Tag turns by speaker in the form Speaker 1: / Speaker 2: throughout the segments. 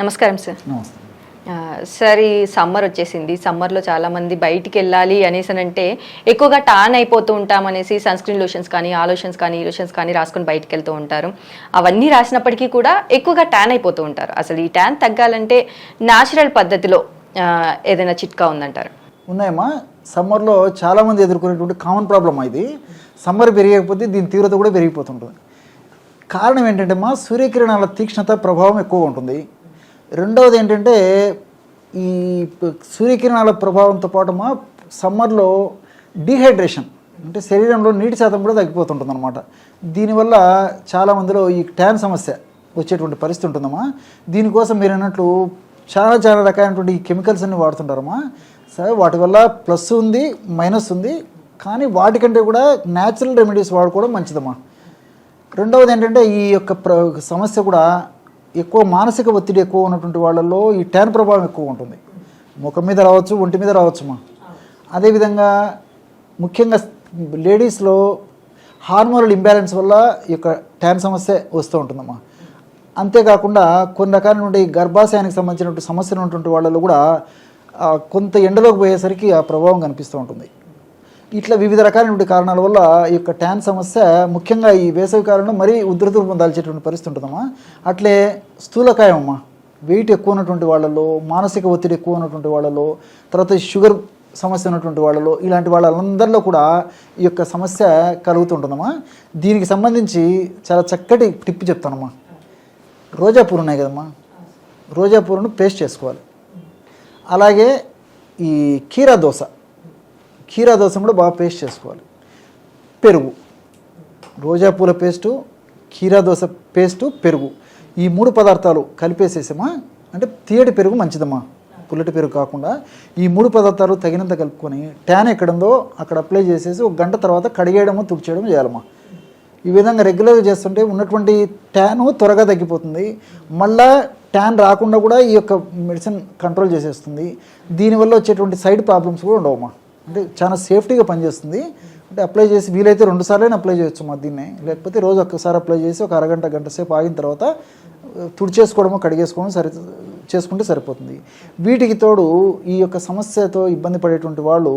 Speaker 1: నమస్కారం సార్.
Speaker 2: నమస్తే.
Speaker 1: సార్ ఈ సమ్మర్ వచ్చేసింది. సమ్మర్లో చాలా మంది బయటికి వెళ్ళాలి అనేసి అని అంటే ఎక్కువగా టాన్ అయిపోతూ ఉంటాం అనేసి సన్ స్క్రీన్ లోషన్స్ కానీ ఆ లోషన్స్ కానీ ఈ లోషన్స్ కానీ రాసుకొని బయటికి వెళ్తూ ఉంటారు. అవన్నీ రాసినప్పటికీ కూడా ఎక్కువగా ట్యాన్ అయిపోతూ ఉంటారు. అసలు ఈ ట్యాన్ తగ్గాలంటే న్యాచురల్ పద్ధతిలో ఏదైనా చిట్కా ఉందంటారు?
Speaker 2: ఉన్నాయమ్మా. సమ్మర్లో చాలామంది ఎదుర్కొనేటువంటి కామన్ ప్రాబ్లమ్ ఇది. సమ్మర్ పెరిగకపోతే దీని తీవ్రత కూడా పెరిగిపోతుంటుంది. కారణం ఏంటంటే మా సూర్యకిరణాల తీక్ష్ణత ప్రభావం ఎక్కువ ఉంటుంది. రెండవది ఏంటంటే ఈ సూర్యకిరణాల ప్రభావంతో పాటు మా సమ్మర్లో డీహైడ్రేషన్ అంటే శరీరంలో నీటి శాతం కూడా తగ్గిపోతుంటుంది అనమాట దీనివల్ల చాలామందిలో ఈ ట్యాన్ సమస్య వచ్చేటువంటి పరిస్థితి ఉంటుందమ్మా. దీనికోసం మీరు అన్నట్లు చాలా చాలా రకాలైనటువంటి కెమికల్స్ అన్ని వాడుతుంటారమ్మా. సరే వాటి వల్ల ప్లస్ ఉంది మైనస్ ఉంది కానీ వాటికంటే కూడా న్యాచురల్ రెమెడీస్ వాడుకోవడం మంచిదమ్మా. రెండవది ఏంటంటే ఈ యొక్క ప్ర సమస్య కూడా ఎక్కువ మానసిక ఒత్తిడి ఎక్కువ ఉన్నటువంటి వాళ్ళల్లో ఈ ట్యాన్ ప్రభావం ఎక్కువ ఉంటుంది. ముఖం మీద రావచ్చు ఒంటి మీద రావచ్చుమా? అదేవిధంగా ముఖ్యంగా లేడీస్లో హార్మోనల్ ఇంబ్యాలెన్స్ వల్ల ఈ యొక్క ట్యాన్ సమస్య వస్తూ ఉంటుందమ్మా. అంతేకాకుండా కొన్ని రకాలైనటువంటి గర్భాశయానికి సంబంధించినటువంటి సమస్యలు ఉన్నటువంటి వాళ్ళలో కూడా కొంత ఎండలోకి పోయేసరికి ఆ ప్రభావం కనిపిస్తూ ఉంటుంది. ఇట్లా వివిధ రకాలైనటువంటి కారణాల వల్ల ఈ యొక్క ట్యాన్ సమస్య ముఖ్యంగా ఈ వేసవి కాలంలో మరీ ఉధృత రూపం దాల్చేటువంటి పరిస్థితి ఉంటుందమ్మా. అట్లే స్థూలకాయం అమ్మా వెయిట్ ఎక్కువ ఉన్నటువంటి వాళ్ళలో మానసిక ఒత్తిడి ఎక్కువ ఉన్నటువంటి వాళ్ళలో తర్వాత షుగర్ సమస్య ఉన్నటువంటి వాళ్ళలో ఇలాంటి వాళ్ళందరిలో కూడా ఈ యొక్క సమస్య కలుగుతుంటుందమ్మా. దీనికి సంబంధించి చాలా చక్కటి టిప్ చెప్తానమ్మా. రోజా పూలు ఉన్నాయి కదమ్మా. రోజా పూలను పేస్ట్ చేసుకోవాలి. అలాగే ఈ కీరా దోశ. కీరా దోశ కూడా బాగా పేస్ట్ చేసుకోవాలి. పెరుగు. రోజా పూల పేస్టు కీరా దోశ పేస్టు పెరుగు. ఈ మూడు పదార్థాలు కలిపేసేసామా? అంటే తీయటి పెరుగు మంచిదమ్మా. పుల్లటి పెరుగు కాకుండా ఈ మూడు పదార్థాలు తగినంత కలుపుకొని ట్యాన్ ఎక్కడుందో అక్కడ అప్లై చేసేసి ఒక గంట తర్వాత కడిగేయడము తుడిచేయడం చేయాలమ్మా. ఈ విధంగా రెగ్యులర్గా చేస్తుంటే ఉన్నటువంటి ట్యాన్ త్వరగా తగ్గిపోతుంది. మళ్ళా ట్యాన్ రాకుండా కూడా ఈ యొక్క మెడిసిన్ కంట్రోల్ చేసేస్తుంది. దీనివల్ల వచ్చేటువంటి సైడ్ ప్రాబ్లమ్స్ కూడా ఉండవమ్మా. అంటే చాలా సేఫ్టీగా పనిచేస్తుంది. అంటే అప్లై చేసి వీలైతే రెండు సార్లైనా అప్లై చేయొచ్చు మా దీన్ని. లేకపోతే రోజు ఒక్కసారి అప్లై చేసి ఒక అరగంట గంట సేపు ఆగిన తర్వాత ఆ, తుడిచేసుకోవడమో కడిగేసుకోవడం సరి చేసుకుంటే సరిపోతుంది. వీటికి తోడు ఈ యొక్క సమస్యతో ఇబ్బంది పడేటువంటి వాళ్ళు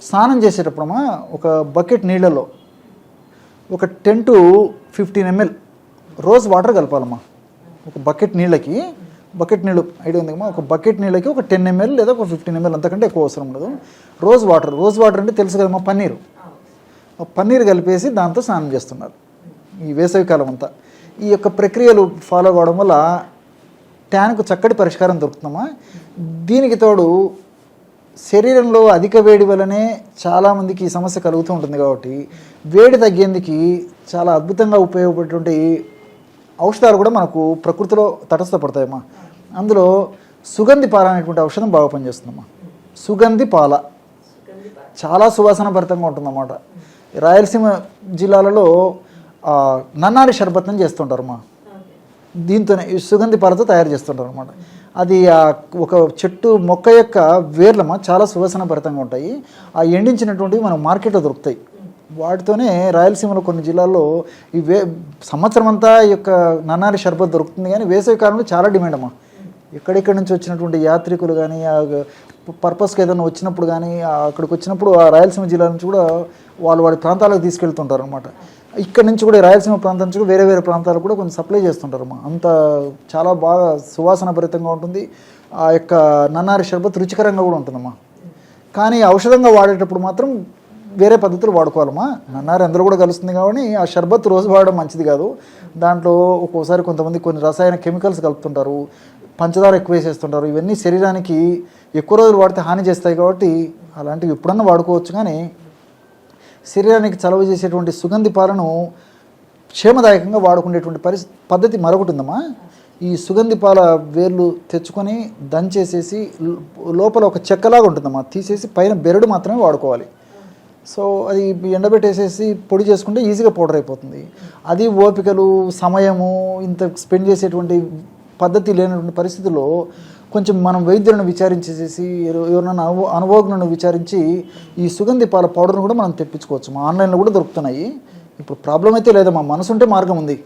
Speaker 2: స్నానం చేసేటప్పుడమా ఒక బకెట్ నీళ్ళలో ఒక ten to fifteen ML rose water కలపాలమ్మా. ఒక బకెట్ నీళ్ళకి బకెట్ నీళ్ళు ఐడియా ఉందమ్మా ఒక బకెట్ నీళ్ళకి ఒక టెన్ ఎంఎల్ లేదా ఒక ఫిఫ్టీన్ ఎంఎల్ అంతకంటే ఎక్కువ అవసరం ఉండదు. రోజ్ వాటర్ రోజ్ వాటర్ అంటే తెలుసు కదమ్మా పన్నీరు. ఆ పన్నీర్ కలిపేసి దాంతో స్నానం చేస్తున్నారు. ఈ వేసవి కాలం అంతా. ఈ యొక్క ప్రక్రియలు ఫాలో అవ్వడం వల్ల ట్యాన్కు చక్కటి పరిష్కారం దొరుకుతుందమ్మా. దీనికి తోడు శరీరంలో అధిక వేడి వలనే చాలామందికి ఈ సమస్య కలుగుతూ ఉంటుంది కాబట్టి వేడి తగ్గేందుకు చాలా అద్భుతంగా ఉపయోగపడేటువంటి ఔషధాలు కూడా మనకు ప్రకృతిలో తటస్థపడతాయమ్మా. అందులో సుగంధి పాల అనేటువంటి ఔషధం బాగా పనిచేస్తుందమ్మా. సుగంధి పాల. చాలా సువాసన భరితంగా ఉంటుందన్నమాట. రాయలసీమ జిల్లాలలో నన్నారి షర్బత్ అని చేస్తుంటారు మా దీంతోనే ఈ సుగంధి పాలతో తయారు చేస్తుంటారు అనమాట అది ఒక చెట్టు మొక్క యొక్క వేర్లమ్మా చాలా సువాసన భరితంగా ఉంటాయి. ఆ ఎండించినటువంటివి మనం మార్కెట్లో దొరుకుతాయి. వాటితోనే రాయలసీమలో కొన్ని జిల్లాల్లో ఈ వే సంవత్సరం అంతా ఈ యొక్క నన్నారి షర్బత్ దొరుకుతుంది కానీ వేసవి కాలంలో చాలా డిమాండ్ అమ్మా ఎక్కడెక్కడి నుంచి వచ్చినటువంటి యాత్రికులు కానీ ఆ పర్పస్కి ఏదైనా వచ్చినప్పుడు కానీ అక్కడికి వచ్చినప్పుడు ఆ రాయలసీమ జిల్లా నుంచి కూడా వాళ్ళు వాడి ప్రాంతాలకు తీసుకెళ్తుంటారు అనమాట ఇక్కడ నుంచి కూడా రాయలసీమ ప్రాంతం నుంచి కూడా వేరే వేరే ప్రాంతాలకు కూడా కొంచెం సప్లై చేస్తుంటారు అమ్మా అంత చాలా బాగా సువాసన భరితంగా ఉంటుంది. ఆ యొక్క నన్నారి షర్బత్ రుచికరంగా కూడా ఉంటుందమ్మా. కానీ ఔషధంగా వాడేటప్పుడు మాత్రం వేరే పద్ధతులు వాడుకోవాలమ్మా. నన్నారు అందరూ కూడా కలుస్తుంది కాబట్టి ఆ షర్బత్ రోజు వాడడం మంచిది కాదు. దాంట్లో ఒక్కోసారి కొంతమంది కొన్ని రసాయన కెమికల్స్ కలుపుతుంటారు. పంచదార ఎక్కువ వేసేస్తుంటారు. ఇవన్నీ శరీరానికి ఎక్కువ రోజులు వాడితే హాని చేస్తాయి కాబట్టి అలాంటివి ఎప్పుడన్నా వాడుకోవచ్చు కానీ శరీరానికి చలవ చేసేటువంటి సుగంధి పాలను క్షేమదాయకంగా వాడుకునేటువంటి పరిస్థి పద్ధతి మరొకటి ఉందమ్మా ఈ సుగంధి పాల వేర్లు తెచ్చుకొని దంచేసేసి లోపల ఒక చెక్కలాగా ఉంటుందమ్మా. తీసేసి పైన బెరడు మాత్రమే వాడుకోవాలి. సో అది ఎండబెట్టేసేసి పొడి చేసుకుంటే ఈజీగా పౌడర్ అయిపోతుంది. అది ఓపికలు సమయము ఇంత స్పెండ్ చేసేటువంటి పద్ధతి లేనటువంటి పరిస్థితుల్లో కొంచెం మనం వైద్యులను విచారించేసేసి ఎవరు- ఎవరినైనా అనుభవ అనుభవజ్ఞులను విచారించి ఈ సుగంధి పాల పౌడర్ను కూడా మనం తెప్పించుకోవచ్చు. మా ఆన్లైన్లో కూడా దొరుకుతున్నాయి. ఇప్పుడు ప్రాబ్లం అయితే లేదమ్మా మనసు ఉంటే మార్గం ఉంది.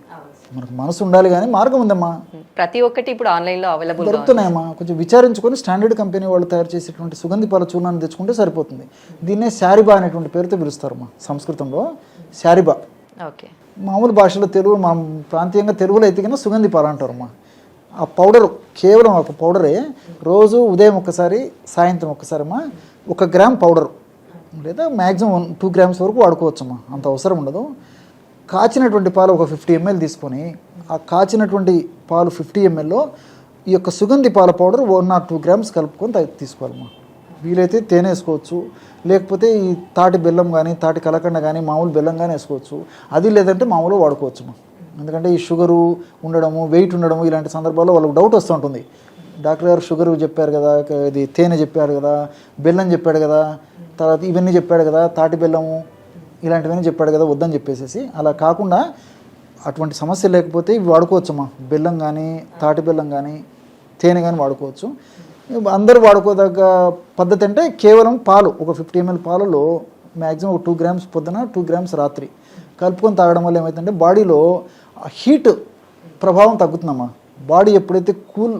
Speaker 2: మనకు మనసు ఉండాలి కానీ మార్గం ఉందమ్మా.
Speaker 1: ప్రతి ఒక్కటి ఇప్పుడు ఆన్లైన్లో అవైలబుల్
Speaker 2: దొరుకుతున్నాయమ్మా. కొంచెం విచారించుకొని స్టాండర్డ్ కంపెనీ వాళ్ళు తయారు చేసేటువంటి సుగంధి పాల చూర్ణాన్ని తెచ్చుకుంటే సరిపోతుంది. దీన్నే శారిబా అనేటువంటి పేరుతో పిలుస్తారమ్మా సంస్కృతంలో. శారిబా.
Speaker 1: ఓకే.
Speaker 2: మామూలు భాషలో తెలుగు మనం ప్రాంతీయంగా తెలుగులో అయితే కన్నా సుగంధి పాలు అంటారమ్మా. ఆ పౌడర్ కేవలం ఒక పౌడరే రోజు ఉదయం ఒకసారి సాయంత్రం ఒకసారిమ్మా ఒక గ్రామ్ పౌడర్. లేదా మ్యాక్సిమం టూ గ్రామ్స్ వరకు వాడుకోవచ్చమ్మా అంత అవసరం ఉండదు. కాచినటువంటి పాలు ఒక ఫిఫ్టీ ఎంఎల్ తీసుకొని ఆ కాచినటువంటి పాలు ఫిఫ్టీ ఎంఎల్లో ఈ యొక్క సుగంధి పాల powder one or two grams కలుపుకొని తీసుకోవాలమ్మా. వీలైతే తేనె వేసుకోవచ్చు లేకపోతే ఈ తాటి బెల్లం కానీ తాటి కలకండ కానీ మామూలు బెల్లం కానీ వేసుకోవచ్చు. అది లేదంటే మామూలు వాడుకోవచ్చు ఎందుకంటే ఈ షుగరు ఉండడము వెయిట్ ఉండడము ఇలాంటి సందర్భాల్లో వాళ్ళకి డౌట్ వస్తూ ఉంటుంది. డాక్టర్ గారు షుగర్ చెప్పారు కదా ఇది తేనె చెప్పారు కదా బెల్లం చెప్పాడు కదా తర్వాత ఇవన్నీ చెప్పాడు కదా తాటి బెల్లము ఇలాంటివన్నీ చెప్పాడు కదా వద్దని చెప్పేసేసి అలా కాకుండా అటువంటి సమస్య లేకపోతే ఇవి వాడుకోవచ్చమ్మా. బెల్లం కానీ తాటి బెల్లం కానీ తేనె కానీ వాడుకోవచ్చు. అందరూ వాడుకోదగ్గ పద్ధతి అంటే కేవలం పాలు. ఒక ఫిఫ్టీ ఎంఎల్ పాలలో మ్యాక్సిమం ఒక టూ గ్రామ్స్ పొద్దున టూ గ్రామ్స్ రాత్రి. కలుపుకొని తాగడం వల్ల ఏమవుతుందంటే బాడీలో హీట్ ప్రభావం తగ్గుతుందమ్మా. బాడీ ఎప్పుడైతే కూల్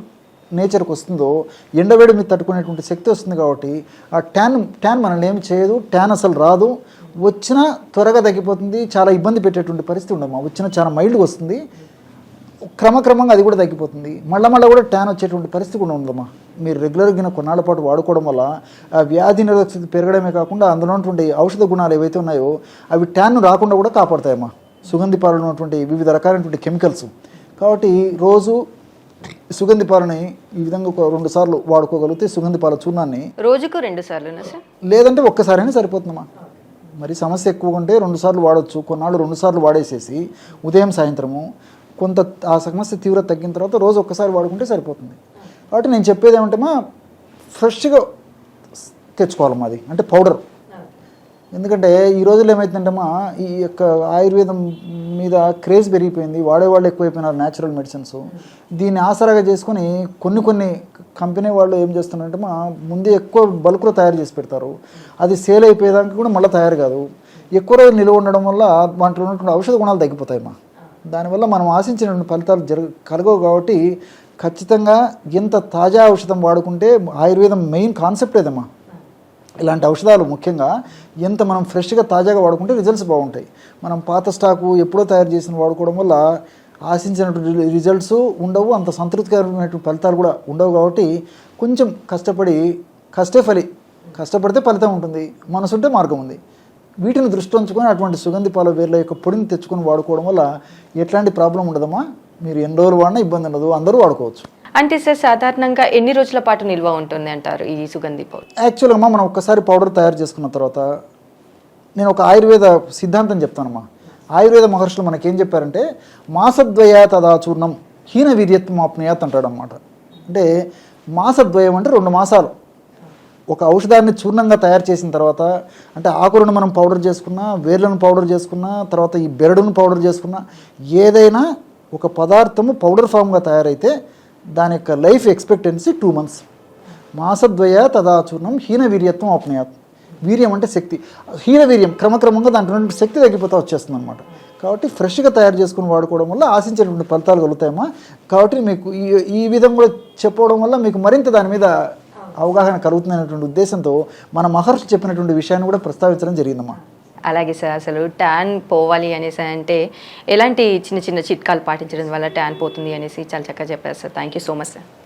Speaker 2: నేచర్కి వస్తుందో ఎండవేడి మీద తట్టుకునేటువంటి శక్తి వస్తుంది కాబట్టి ఆ ట్యాన్ ట్యాన్ మనల్ని ఏమి చేయదు ట్యాన్ అసలు రాదు. వచ్చినా త్వరగా తగ్గిపోతుంది చాలా ఇబ్బంది పెట్టేటువంటి పరిస్థితి ఉండమ్మా. వచ్చినా చాలా మైల్డ్గా వస్తుంది. క్రమక్రమంగా అది కూడా తగ్గిపోతుంది. మళ్ళీ మళ్ళీ కూడా ట్యాన్ వచ్చేటువంటి పరిస్థితి కూడా ఉందమ్మా. మీరు రెగ్యులర్గా కొన్నాళ్ళ పాటు వాడుకోవడం వల్ల ఆ వ్యాధి నిరోధక పెరగడమే కాకుండా అందులో ఉన్నటువంటి ఔషధ గుణాలు ఏవైతే ఉన్నాయో అవి ట్యాన్ రాకుండా కూడా కాపాడతాయమ్మా. సుగంధి పాలలో ఉన్నటువంటి వివిధ రకాలైనటువంటి కెమికల్స్. కాబట్టి రోజు సుగంధి పాలని ఈ విధంగా ఒక రెండు సార్లు వాడుకోగలిగితే సుగంధి పాల చూర్ణాన్ని
Speaker 1: రోజుకు రెండు సార్లునా సార్?
Speaker 2: లేదంటే ఒక్కసారైనా సరిపోతుందమ్మా. మరి సమస్య ఎక్కువ ఉంటే రెండు సార్లు వాడొచ్చు. కొన్నాళ్ళు రెండు సార్లు వాడేసేసి ఉదయం సాయంత్రము కొంత ఆ సమస్య తీవ్రత తగ్గిన తర్వాత రోజు ఒక్కసారి వాడుకుంటే సరిపోతుంది. కాబట్టి నేను చెప్పేది ఏమంటే మా ఫ్రెష్గా తెచ్చుకోవాలమ్మా అది. అంటే పౌడర్. ఎందుకంటే ఈ రోజుల్లో ఏమైతుందంటమ్మా ఈ యొక్క ఆయుర్వేదం మీద క్రేజ్ పెరిగిపోయింది వాడేవాళ్ళు ఎక్కువైపోయినారు న్యాచురల్ మెడిసిన్స్ దీన్ని ఆసరాగా చేసుకొని కొన్ని కొన్ని కంపెనీ వాళ్ళు ఏం చేస్తున్నారంటే మా ముందే ఎక్కువ బల్క్లో తయారు చేసి పెడతారు. అది సేల్ అయిపోయేదానికి కూడా మళ్ళీ తయారు కాదు. ఎక్కువ రోజులు నిల్వ ఉండడం వల్ల వాటిలో ఉన్నటువంటి ఔషధ గుణాలు తగ్గిపోతాయి మా దానివల్ల మనం ఆశించిన ఫలితాలు జరగ కలగవు కాబట్టి ఖచ్చితంగా ఎంత తాజా ఔషధం వాడుకుంటే ఆయుర్వేదం మెయిన్ కాన్సెప్ట్ ఏదమ్మా? ఇలాంటి ఔషధాలు ముఖ్యంగా ఎంత మనం ఫ్రెష్గా తాజాగా వాడుకుంటే రిజల్ట్స్ బాగుంటాయి. మనం పాత స్టాకు ఎప్పుడో తయారు చేసిన వాడుకోవడం వల్ల ఆశించినటువంటి రిజల్ట్స్ ఉండవు అంత సంతృప్తికరమైనటువంటి ఫలితాలు కూడా ఉండవు కాబట్టి కొంచెం కష్టపడి కష్టే ఫలి కష్టపడితే ఫలితం ఉంటుంది మనసుంటే మార్గం ఉంది. వీటిని దృష్టి ఉంచుకొని అటువంటి సుగంధి పాల వేర్ల యొక్క పొడిని తెచ్చుకొని వాడుకోవడం వల్ల ఎట్లాంటి ప్రాబ్లం ఉండదమ్మా? మీరు ఎన్ని రోజులు వాడినా ఇబ్బంది ఉండదు అందరూ వాడుకోవచ్చు.
Speaker 1: అంటే సార్ సాధారణంగా ఎన్ని రోజుల పాటు నిల్వ ఉంటుంది అంటారు ఈ సుగంధి పౌడర్?
Speaker 2: యాక్చువల్గా అమ్మా మనం ఒక్కసారి పౌడర్ తయారు చేసుకున్న తర్వాత నేను ఒక ఆయుర్వేద సిద్ధాంతం చెప్తానమ్మా. ఆయుర్వేద మహర్షులు మనకేం చెప్పారంటే మాసద్వయ చూర్ణం హీన వీర్యత్వమాప్నయాత్ అంటాడనమాట అంటే మాసద్వయం అంటే రెండు మాసాలు. ఒక ఔషధాన్ని చూర్ణంగా తయారు చేసిన తర్వాత అంటే ఆకులను మనం పౌడర్ చేసుకున్నా వేర్లను పౌడర్ చేసుకున్నా తర్వాత ఈ బెరడును పౌడర్ చేసుకున్నా ఏదైనా ఒక పదార్థము పౌడర్ ఫామ్గా తయారైతే దాని యొక్క లైఫ్ ఎక్స్పెక్టెన్సీ టూ మంత్స్. మాసద్వయ తదాచూర్ణం హీన వీర్యత్వం ఆప్నయాత్. వీర్యం అంటే శక్తి. హీన వీర్యం క్రమక్రమంగా దాంట్లో నుండి శక్తి తగ్గిపోతా వచ్చేస్తుంది అనమాట కాబట్టి ఫ్రెష్గా తయారు చేసుకుని వాడుకోవడం వల్ల ఆశించేటువంటి ఫలితాలు కలుగుతాయమ్మా. కాబట్టి మీకు ఈ ఈ విధంగా చెప్పడం వల్ల మీకు మరింత దాని మీద అవగాహన కలుగుతుందనేటువంటి ఉద్దేశంతో మన మహర్షి చెప్పినటువంటి విషయాన్ని కూడా ప్రస్తావించడం జరిగిందమ్మా.
Speaker 1: అలాగే సార్ అసలు ట్యాన్ పోవాలి అనేసి అంటే ఎలాంటి చిన్న చిన్న చిట్కాలు పాటించడం వల్ల ట్యాన్ పోతుంది అనేసి చాలా చక్కగా చెప్పారు sir. Thank you so much sir